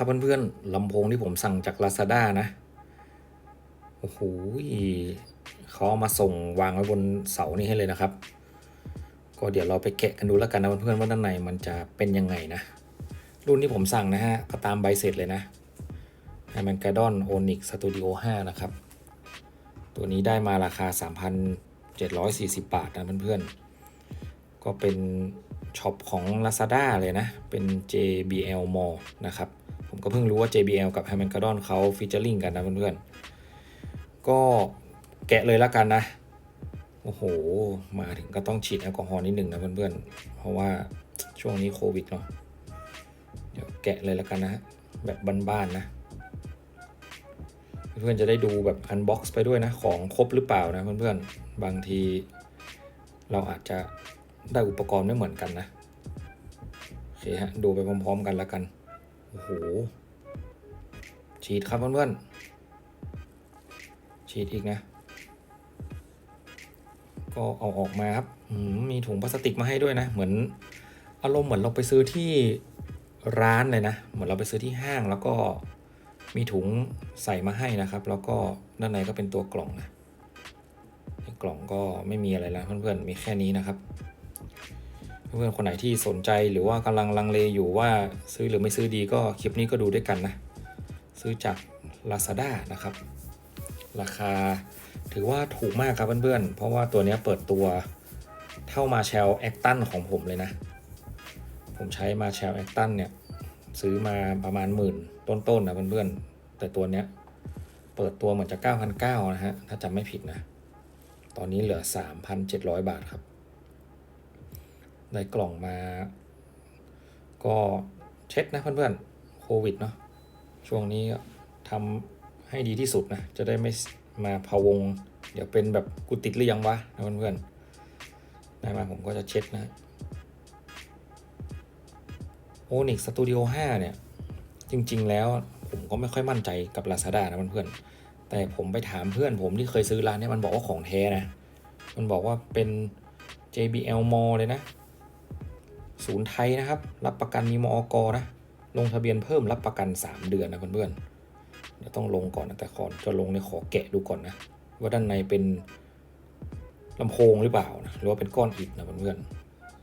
ครับเพื่อนๆลำโพงที่ผมสั่งจาก Lazada นะ โอ้โหเขามาส่งวางไว้บนเสานี้ให้เลยนะครับ ก็เดี๋ยวเราไปแกะกันดูแล้วกันนะเพื่อนๆว่าด้านในมันจะเป็นยังไงนะ รุ่นที่ผมสั่งนะฮะ ก็ตามใบเสร็จเลยนะไฮมันกาดอนโอนิกสตูดิโอ5นะครับ ตัวนี้ได้มาราคา 3,740 บาทนะเพื่อนๆ ก็เป็นช็อปของ Lazada เลยนะ เป็น JBL Mall นะครับ ก็เพิ่งรู้ว่า JBL กับ h a m m o n g a r d o n เขาฟีเจอริงกันนะเพื่อนๆ ก็แกะเลยแล้วกันนะ โอ้โห มาถึงก็ต้องฉีดแอลกอฮอล์นิดหนึ่งนะเพื่อนๆ เพราะว่าช่วงนี้โควิดเนาะเดี๋ยวแกะเลยแล้วกันนะ แบบบ้านๆนะ เพื่อนๆจะได้ดูแบบอันบ็อกซ์ไปด้วยนะ ของครบหรือเปล่านะเพื่อนๆ บางที เราอาจจะได้อุปกรณ์ไม่เหมือนกันนะโอเคฮะ ดูไปพร้อม ๆ กันแล้วกัน โอ้โห ฉีดครับเพื่อนๆ ฉีดอีกนะ ก็เอาออกมาครับมีถุงพลาสติกมาให้ด้วยนะ เหมือนอารมณ์เหมือนเราไปซื้อที่ร้านเลยนะ เหมือนเราไปซื้อที่ห้างแล้วก็มีถุงใส่มาให้นะครับ แล้วก็ด้านในก็เป็นตัวกล่องนะกล่องก็ไม่มีอะไรแล้วเพื่อนๆ มีแค่นี้นะครับ เพื่อนๆ คนไหนที่สนใจหรือว่ากำลังลังเลอยู่ว่าซื้อหรือไม่ซื้อดีก็คลิปนี้ก็ดูด้วยกันนะ ซื้อจาก Lazada นะครับ ราคาถือว่าถูกมากครับเพื่อนๆ เพราะว่าตัวนี้เปิดตัวเท่ามาแชลแอคตันของผมเลยนะ ผมใช้มาแชลแอคตันเนี่ยซื้อมาประมาณหมื่นต้นๆนะเพื่อนๆ แต่ตัวเนี้ยเปิดตัวเหมือนจะ 9,900 นะฮะ ถ้าจำไม่ผิดนะ ตอนนี้เหลือ 3,700 บาทครับได้กล่องมา ก็เช็ดนะเพื่อนๆ โควิดเนาะ ช่วงนี้ทำให้ดีที่สุดนะ จะได้ไม่มาพะวง เดี๋ยวเป็นแบบกูติดหรือยังวะนะเพื่อนๆได้มาผมก็จะเช็ดนะโอนิกสตูดิโอ5เนี่ย จริง ๆ แล้วผมก็ไม่ค่อยมั่นใจกับ Lazada นะเพื่อนๆแต่ผมไปถามเพื่อนผมที่เคยซื้อร้านเนี้มันบอกว่าของแท้นะ มันบอกว่าเป็น JBL Mall เลยนะ ศูนย์ไทยนะครับ รับประกันมีมอกนะ ลงทะเบียนเพิ่มรับประกัน 3 เดือนนะเพื่อนๆเดี๋ยวต้องลงก่อนนะแต่ก่อนจะลงในยขอแกะดูก่อนนะ ว่าด้านในเป็นลำโพงหรือเปล่านะหรือว่าเป็นก้อนอิฐนะเพื่อน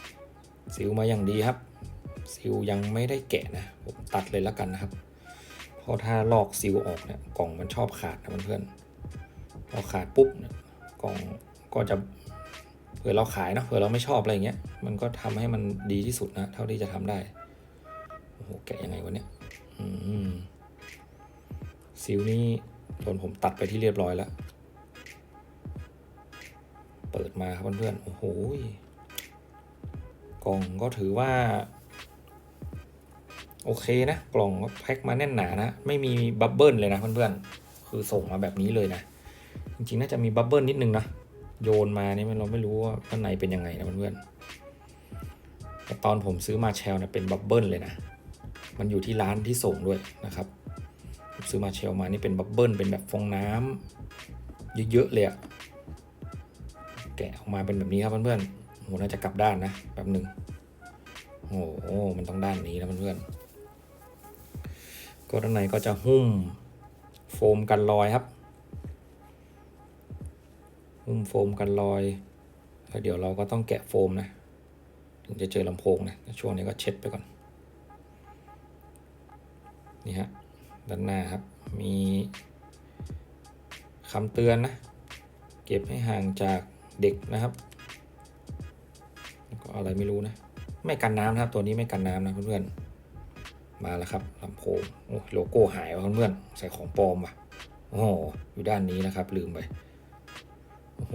ๆซิลมาอย่างดีครับซิลยังไม่ได้แกะนะผมตัดเลยแล้วกันนะครับเพราะถ้าลอกซิลออกเนี่ยกล่องมันชอบขาดนะเพื่อนๆพอขาดปุ๊บเนี่ยกล่องก็จะเผื่อเราขายนะเผื่อเราไม่ชอบอะไรเงี้ยมันก็ทำให้มันดีที่สุดนะเท่าที่จะทำได้ โอ้โหแกะยังไงวะเนี่ยซิลนี่โดนผมตัดไปที่เรียบร้อยแล้ว เปิดมาครับเพื่อนๆ โอ้โห กล่องก็ถือว่า โอเคนะ กล่องก็แพ็คมาแน่นหนานะ ไม่มีบับเบิลเลยนะเพื่อนๆ คือส่งมาแบบนี้เลยนะ จริงๆ น่าจะมีบับเบิลนิดนึงนะ โยนมานี่เราไม่รู้ว่าข้างในเป็นยังไงนะเพื่อนๆแต่ตอนผมซื้อมาแชลนะเป็นบับเบิลเลยนะ มันอยู่ที่ร้านที่ส่งด้วยนะครับ ซื้อมาเชลมานี่เป็นบับเบิลเป็นแบบฟองน้ำเยอะๆเลยอะแกะออกมาเป็นแบบนี้ครับเพื่อนๆโหน่าจะกลับด้านนะแป๊บหนึ่งโอ้โหมันต้องด้านนี้นะเพื่อนๆก็ด้านในก็จะหุ้มโฟมกันรอยครับ หุ้มโฟมกันรอยแล้วเดี๋ยวเราก็ต้องแกะโฟมนะ ถึงจะเจอลำโพงนะช่วงนี้ก็เช็ดไปก่อน นี่ฮะด้านหน้าครับ มีคำเตือนนะ เก็บให้ห่างจากเด็กนะครับก็อะไรไม่รู้นะ ไม่กันน้ำนะครับ ตัวนี้ไม่กันน้ำนะเพื่อนๆ มาแล้วครับลำโพงโอ้โลโก้หายว่ะเพื่อนๆ ใส่ของปลอมว่ะ โอ้โห อยู่ด้านนี้นะครับ ลืมไป โอ้โห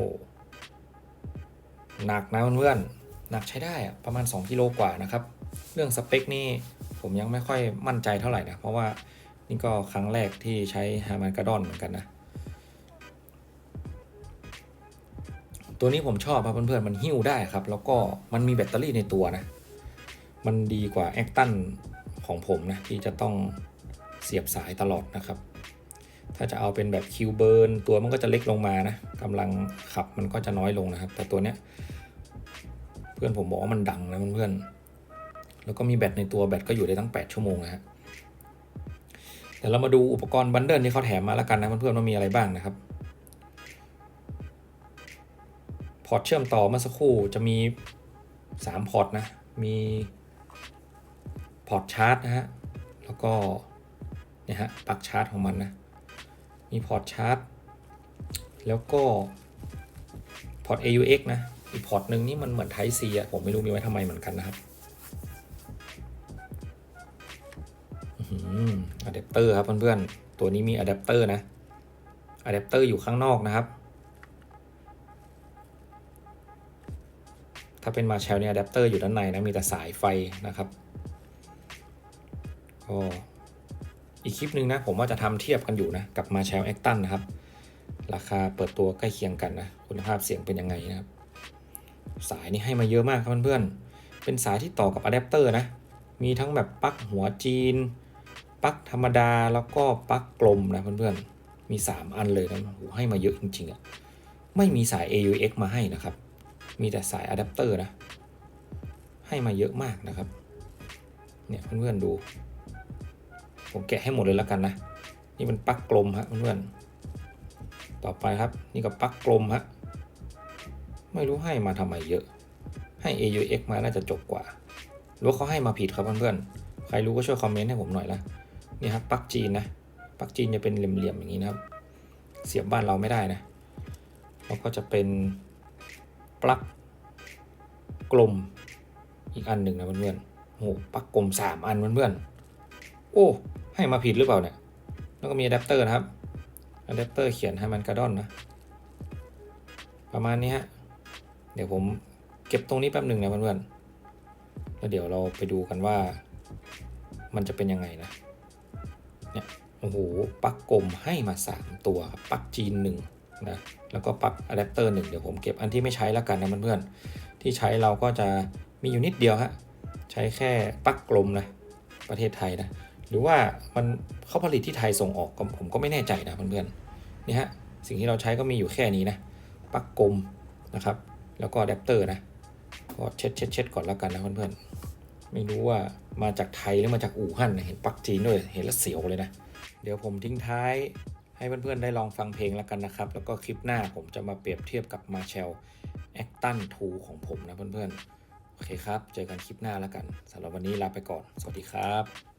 หนักนะเพื่อนๆ หนักใช้ได้อะประมาณ 2กิโลกว่านะครับ เรื่องสเปคนี่ ผมยังไม่ค่อยมั่นใจเท่าไหร่นะ เพราะว่านี่ก็ครั้งแรกที่ใช้ฮามันกาดอนเหมือนกันนะ ตัวนี้ผมชอบครับเพื่อนๆมันหิ้วได้ครับ แล้วก็มันมีแบตเตอรี่ในตัวนะ มันดีกว่าแอคตันของผมนะ ที่จะต้องเสียบสายตลอดนะครับ ถ้าจะเอาเป็นแบบคิวเบิร์นตัวมันก็จะเล็กลงมานะกำลังขับมันก็จะน้อยลงนะครับ แต่ตัวเนี้ยเพื่อนผมบอกว่ามันดังนะเพื่อนๆ แล้วก็มีแบตในตัวแบตก็อยู่ได้ตั้ง 8 ชั่วโมงนะฮะดี๋ยวเรามาดูอุปกรณ์บันเดิลที่เขาแถมมาแล้วกันนะเพื่อนๆว่ามีอะไรบ้างนะครับพอร์ตเชื่อมต่อเมื่อสักครู่จะมี 3 พอร์ตนะ มีพอร์ตชาร์จนะฮะ แล้วก็เนี่ยฮะปลั๊กชาร์จของมันนะ มีพอร์ตชาร์จ แล้วก็พอร์ต AUX นะ อีกพอร์ตหนึ่งนี่มันเหมือน Type C อะผมไม่รู้มีไว้ทำไมเหมือนกันนะครับ อะแดปเตอร์ครับเพื่อนๆ ตัวนี้มีอะแดปเตอร์นะ อะแดปเตอร์อยู่ข้างนอกนะครับ ถ้าเป็นมาแชลเนี่ยอะแดปเตอร์อยู่ด้านในนะ มีแต่สายไฟนะครับ ก็อีกคลิปหนึ่งนะ ผมว่าจะทำเทียบกันอยู่นะ กับมาแชลแอคตันนะครับ ราคาเปิดตัวใกล้เคียงกันนะ คุณภาพเสียงเป็นยังไงนะครับ สายนี่ให้มาเยอะมากครับเพื่อนๆ เป็นสายที่ต่อกับอะแดปเตอร์นะ มีทั้งแบบปลั๊กหัวจีน ปลั๊กธรรมดาแล้วก็ปลั๊กกลมนะเพื่อนๆ มี 3 อันเลยนะโหให้มาเยอะจริงๆอะไม่มีสาย AUX มาให้นะครับ มีแต่สายอะแดปเตอร์นะ ให้มาเยอะมากนะครับ เนี่ยเพื่อนๆดู ผมแกะให้หมดเลยแล้วกันนะ นี่เป็นปลั๊กกลมฮะเพื่อนๆ ต่อไปครับ นี่ก็ปลั๊กกลมฮะ ไม่รู้ให้มาทำไมเยอะ ให้ AUX มาน่าจะจบกว่า หรือว่าเขาให้มาผิดครับเพื่อนๆ ใครรู้ก็ช่วยคอมเมนต์ให้ผมหน่อยนะ นี่ครับปลั๊กจีนนะปลั๊กจีนจะเป็นเหลี่ยมๆอย่างนี้นะครับ เสียบบ้านเราไม่ได้นะแล้วก็จะเป็นปลั๊กกลมอีกอันหนึ่งนะเพื่อนๆโอ้โหปลั๊กกลม 3 อันเพื่อนๆโอ้ให้มาผิดหรือเปล่าเนี่ยแล้วก็มีอะแดปเตอร์นะครับอะแดปเตอร์เขียนให้มันกระด้อนนะประมาณนี้ฮะเดี๋ยวผมเก็บตรงนี้แป๊บหนึ่งนะเพื่อนๆแล้วเดี๋ยวเราไปดูกันว่ามันจะเป็นยังไงนะ เนี่ยโอ้โหปลั๊กกลมให้มา 3 ตัวปลั๊กจีนหนึ่งนะแล้วก็ปลั๊กอะแดปเตอร์หนึ่งเดี๋ยวผมเก็บอันที่ไม่ใช้แล้วกันนะเพื่อนๆที่ใช้เราก็จะมีอยู่นิดเดียวฮะใช้แค่ปลั๊กกลมนะประเทศไทยนะหรือว่ามันเขาผลิตที่ไทยส่งออกก็ผมก็ไม่แน่ใจนะเพื่อนๆนี่ฮะสิ่งที่เราใช้ก็มีอยู่แค่นี้นะปลั๊กกลมนะครับ แล้วก็อะแดปเตอร์นะก็เช็ดเช็ดเช็ดก่อนแล้วกันนะเพื่อนๆไม่รู้ว่า มาจากไทยหรือมาจากอู่ฮั่นเห็นปักจีนด้วยเห็นแล้วเสียวเลยนะ เดี๋ยวผมทิ้งท้ายให้เพื่อนๆได้ลองฟังเพลงแล้วกันนะครับ แล้วก็คลิปหน้าผมจะมาเปรียบเทียบกับมาเชลแอคตันทูของผมนะเพื่อนๆ โอเคครับ เจอกันคลิปหน้าแล้วกันสำหรับวันนี้ลาไปก่อน สวัสดีครับ